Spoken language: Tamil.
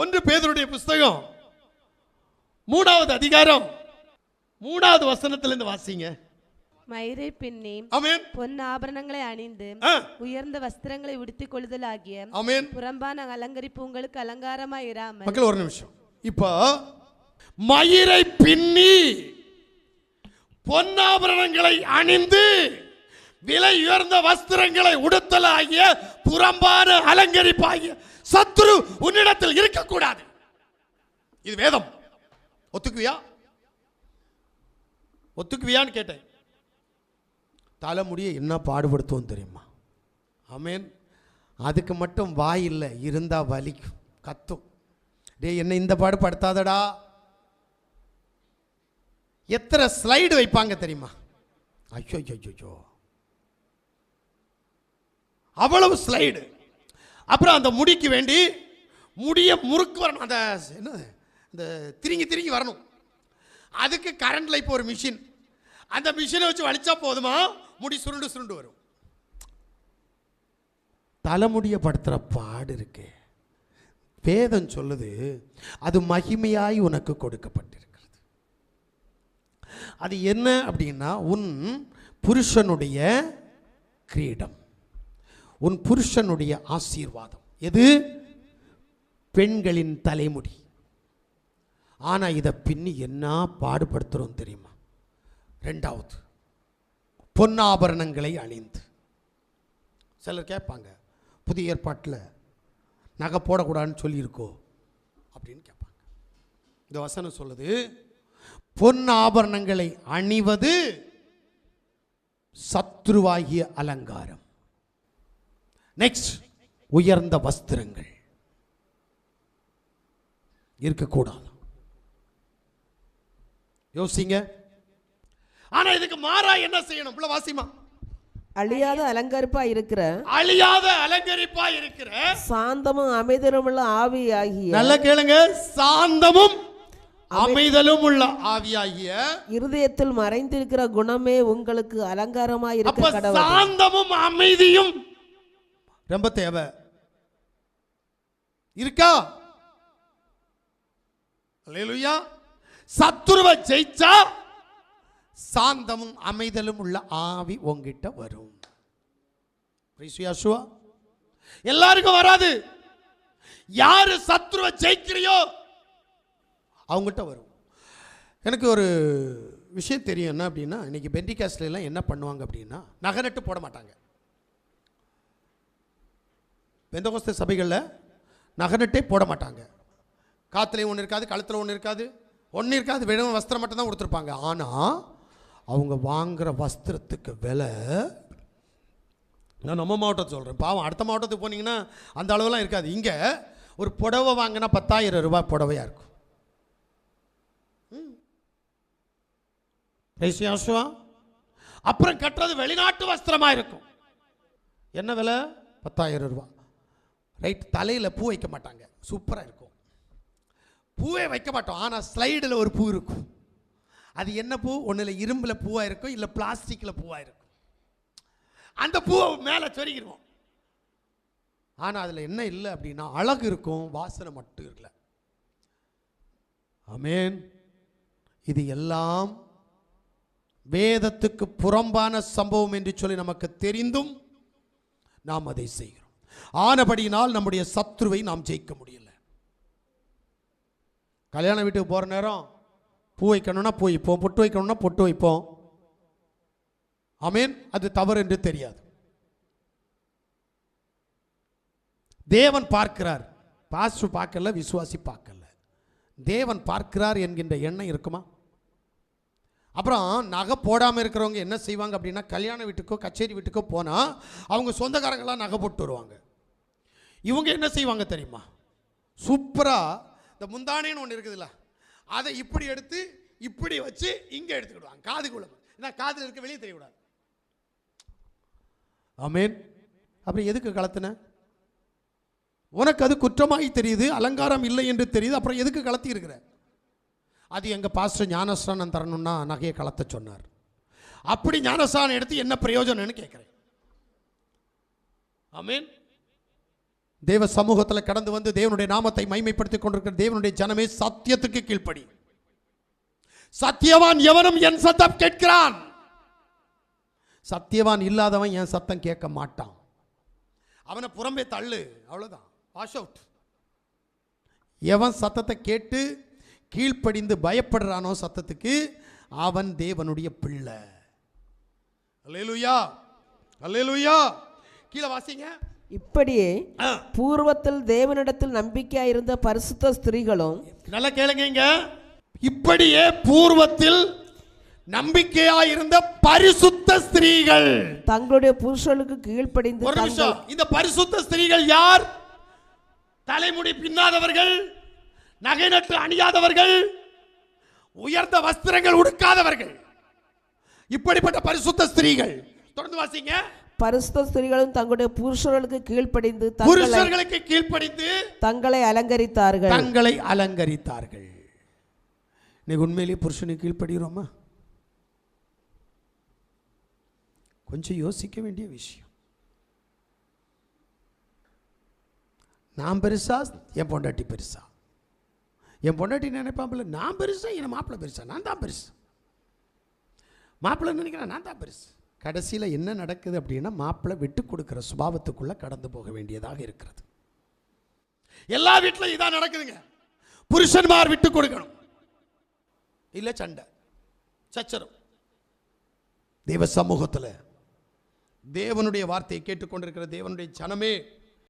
ஒன்று பேதருடைய புஸ்தகம். மூணாவது அதிகாரம். மூணாவது வசனத்திலிருந்து வாசிங்க. மயிரை பின்னி பொன் ஆபரணங்களை அணிந்து உயர்ந்த வஸ்திரங்களை உடுத்திக் கொள்ளுதலாகிய ஆமென். புறம்பான அலங்கரிப்பு உங்களுக்கு அலங்காரமாய் இராமல் மக்கள் ஒரு நிமிஷம். இப்போ மயிரை பின்னி பொன்னாபரணங்களை அணிந்து விலை உயர்ந்த வஸ்திரங்களை உடுத்தலாகிய புறம்பான அலங்கரிப்பாகிய சத்ரு உன்னிடத்தில் இருக்கக்கூடாது. இது வேதம். ஒத்துக்குவியா? ஒத்துக்குவியான்னு கேட்டேன். தலைமுடியை என்ன பாடுபடுத்துவோம் தெரியுமா? ஆமென். அதுக்கு மட்டும் வாய் இல்லை இருந்தால் வலிக்கும் கத்தும். டேய் என்ன இந்த பாடு படுத்தாதடா. எத்தனை ஸ்லைடு வைப்பாங்க தெரியுமா? ஐயோ ஐயோ ஐயோ. அவ்வளவு ஸ்லைடு அப்புறம் அந்த முடிக்கு வேண்டி முடிய முறுக்கு வரணும். அந்த என்ன இந்த திருங்கி திருங்கி வரணும். அதுக்கு கரண்டில் இப்போ ஒரு மிஷின் அந்த மிஷினை வச்சு வலிச்சா போதுமா? முடி சுருண்டு சுருண்டு வரும். தலைமுடியை படுத்துகிற பாடு இருக்கு. வேதம் சொல்லுது அது மகிமையாய் உனக்கு கொடுக்கப்பட்டிருக்கிறது. அது என்ன அப்படின்னா உன் புருஷனுடைய கிரீடம். உன் புருஷனுடைய ஆசீர்வாதம். எது? பெண்களின் தலைமுடி. ஆனால் இதை பின்னி என்ன பாடுபடுத்துகிறோம் தெரியுமா? ரெண்டாவது பொன்னாபரணங்களை அணிந்து. சிலர் கேட்பாங்க புதிய ஏற்பாட்டில் நகை போடக்கூடாதுன்னு சொல்லியிருக்கோ? அப்படின்னு கேட்பாங்க. இந்த வசனம் சொல்லுது பொன் ஆபரணங்களை அணிவது சத்ருவாகிய அலங்காரம். நெக்ஸ்ட் உயர்ந்த வஸ்திரங்கள். இருக்கக்கூடாது. யோசிங்க. ஆனா இதுக்கு மாறா என்ன செய்யணும்? புள்ள வாசிமா. அழியாத அலங்கரிப்பா இருக்கிற அழியாத அலங்கரிப்பா இருக்கிற சாந்தமும் அமைதலுமுள்ள ஆவி ஆகிய நல்ல கேளுங்க. சாந்தமும் அமைதலும் உள்ள ஆவியாகிய இருதயத்தில் மறைந்திருக்கிற குணமே உங்களுக்கு அலங்காரமா அப்ப இருக்க கடவுள். சாந்தமும் அமைதியும் ரொம்ப தேவை. இருக்கா? அல்லேலூயா. சத்துருவை ஜெயிச்சா சாந்தமும் அமைதலும் உள்ள ஆவி உங்கிட்ட வரும். எல்லாருக்கும் வராது. யாரு சத்துருவை ஜெயிக்கிறியோ அவங்ககிட்ட வரும். எனக்கு ஒரு விஷயம் தெரியும். என்ன அப்படின்னா இன்னைக்கு பெண்டிகாஸ்ட்லாம் என்ன பண்ணுவாங்க அப்படின்னா நகநட்டு போட மாட்டாங்க. பெந்தகோஸ்த சபைகளில் நகநட்டே போட மாட்டாங்க. காற்றுலையும் ஒன்று இருக்காது கழுத்தில் ஒன்று இருக்காது ஒன்று இருக்காது வெறும் வஸ்திரம் மட்டும் தான் கொடுத்துருப்பாங்க ஆனால் அவங்க வாங்குகிற வஸ்திரத்துக்கு விலை நான் நம்ம மாவட்டத்தை சொல்கிறேன் பாவம் அடுத்த மாவட்டத்துக்கு போனீங்கன்னா அந்த அளவுலாம் இருக்காது. இங்கே ஒரு புடவை வாங்கினா பத்தாயிரம் ரூபாய் புடவையாக இருக்கும். அப்புறம் கட்டுறது வெளிநாட்டு வஸ்திரமாக இருக்கும். என்ன விலை? பத்தாயிரம் ரூபாய். ரைட் தலையில் பூ வைக்க மாட்டாங்க. சூப்பராக இருக்கும். பூவே வைக்க மாட்டோம். ஆனால் ஸ்லைடில் ஒரு பூ இருக்கும். அது என்ன பூ? ஒன்றில் இரும்பில் பூவாக இருக்கும் இல்லை பிளாஸ்டிக்கில் பூவாக இருக்கும். அந்த பூவை மேலே சொருகிடுவோம் ஆனால் அதில் என்ன இல்லை அப்படின்னா அழகு இருக்கும் வாசனை மட்டும் இல்லை அமேன் இது எல்லாம் வேதத்துக்கு புறம்பான சம்பவம் என்று சொல்லி நமக்கு தெரிந்தும் நாம் அதை செய்கிறோம். ஆனபடியினால் நம்முடைய சத்ருவை நாம் ஜெயிக்க முடியல. கல்யாண வீட்டுக்கு போகிற நேரம் பூ வைக்கணும்னா பூ வைப்போம் பொட்டு வைக்கணும்னா பொட்டு வைப்போம். அமீன் அது தவறு என்று தெரியாது. தேவன் பார்க்கிறார். பாஸ்டர் பார்க்கல விசுவாசி பார்க்கல. தேவன் பார்க்கிறார் என்கின்ற எண்ணம் இருக்குமா? அப்புறம் நகை போடாமல் இருக்கிறவங்க என்ன செய்வாங்க அப்படின்னா கல்யாண வீட்டுக்கோ கச்சேரி வீட்டுக்கோ போனால் அவங்க சொந்தக்காரங்களாம் நகை போட்டு வருவாங்க. இவங்க என்ன செய்வாங்க தெரியுமா? சூப்பராக இந்த முந்தானைன்னு ஒன்று இருக்குதுல்ல அதை இப்படி எடுத்து இப்படி வச்சு இங்கே எடுத்துக்கிடுவாங்க. காதுக்குள்ள ஏன்னா காதில் இருக்க வெளியே தெரியக்கூடாது. ஆமேன். அப்புறம் எதுக்கு கலத்துன? உனக்கு அது குற்றமாய் தெரியுது அலங்காரம் இல்லை என்று தெரியுது அப்புறம் எதுக்கு கலத்தி இருக்கிற? அது எங்கள் பாஸ்டர் ஞானஸ்தானம் தரணும்னா நகையை கலத்த சொன்னார். அப்படி ஞானஸ்தானம் எடுத்து என்ன பிரயோஜனம்னு கேட்குறேன். ஆமீன் தேவ சமூகத்தில் கடந்து வந்து தேவனுடைய நாமத்தை மைமைப்படுத்திக் கொண்டிருக்கிற தேவனுடைய ஜனமே சத்தியத்துக்கு கீழ்ப்படி. சத்தியவான் எவனும் என் சத்தம் கேட்கிறான். சத்தியவான் இல்லாதவன் என் சத்தம் கேட்க மாட்டான். அவனை புறம்பே தள்ளு அவ்வளவுதான். வாஷ் அவுட் எவன் சத்தத்தை கேட்டு கீழ்ப்படிந்து பயப்படுறானோ சத்தத்துக்கு? அவன் தேவனுடைய பிள்ளை. அல்லேலூயா! அல்லேலூயா! கீழே வாசிங்க. இப்படியே பூர்வத்தில் தேவனிடத்தில் நம்பிக்கையாயிருந்த பரிசுத்த ஸ்திரீகளும் நல்லா கேளுங்க. இப்படியே பூர்வத்தில் நம்பிக்கையா இருந்த பரிசுத்த ஸ்திரீகள். தங்களுடைய புருஷனுக்கு கீழ்ப்படிந்து ஒரு நிமிஷம். இந்த பரிசுத்த ஸ்திரீகள் யார்? தலைமுடி பின்னாதவர்கள். நகை நட்டு அணியாதவர்கள் உயர்ந்த வஸ்திரங்கள் உடுக்காதவர்கள் இப்படிப்பட்ட பரிசுத்த ஸ்திரீகள். தொடர்ந்து வாசிங்க. பரிசுத்த ஸ்திரீகளும் தங்களுடைய புருஷர்களுக்கு கீழ்ப்படிந்து தங்களை புருஷர்களுக்கு கீழ்ப்படிந்து தங்களை அலங்கரித்தார்கள். தங்களை அலங்கரித்தார்கள். இன்னைக்கு உண்மையிலேயே புருஷனுக்கு கீழ்ப்படுகிறோமா? கொஞ்சம் யோசிக்க வேண்டிய விஷயம். நான் பெருசா என் பொண்டாட்டி பெருசா. என் பொண்டாட்டி நினைப்பாப்புல நான் பெருசா என் மாப்பிள்ளை பெருசா? நான் தான் பெருசு. மாப்பிள்ளை நினைக்கிறேன் நான் தான் பெருசு. கடைசியில் என்ன நடக்குது அப்படின்னா மாப்பிள்ளை விட்டு கொடுக்குற சுபாவத்துக்குள்ளே கடந்து போக வேண்டியதாக இருக்கிறது. எல்லா வீட்டிலும் இதான் நடக்குதுங்க. புருஷன்மார் விட்டு கொடுக்கணும். இல்லை சண்டை. சச்சரம் தேவ சமூகத்தில் தேவனுடைய வார்த்தையை கேட்டுக்கொண்டிருக்கிற தேவனுடைய ஜனமே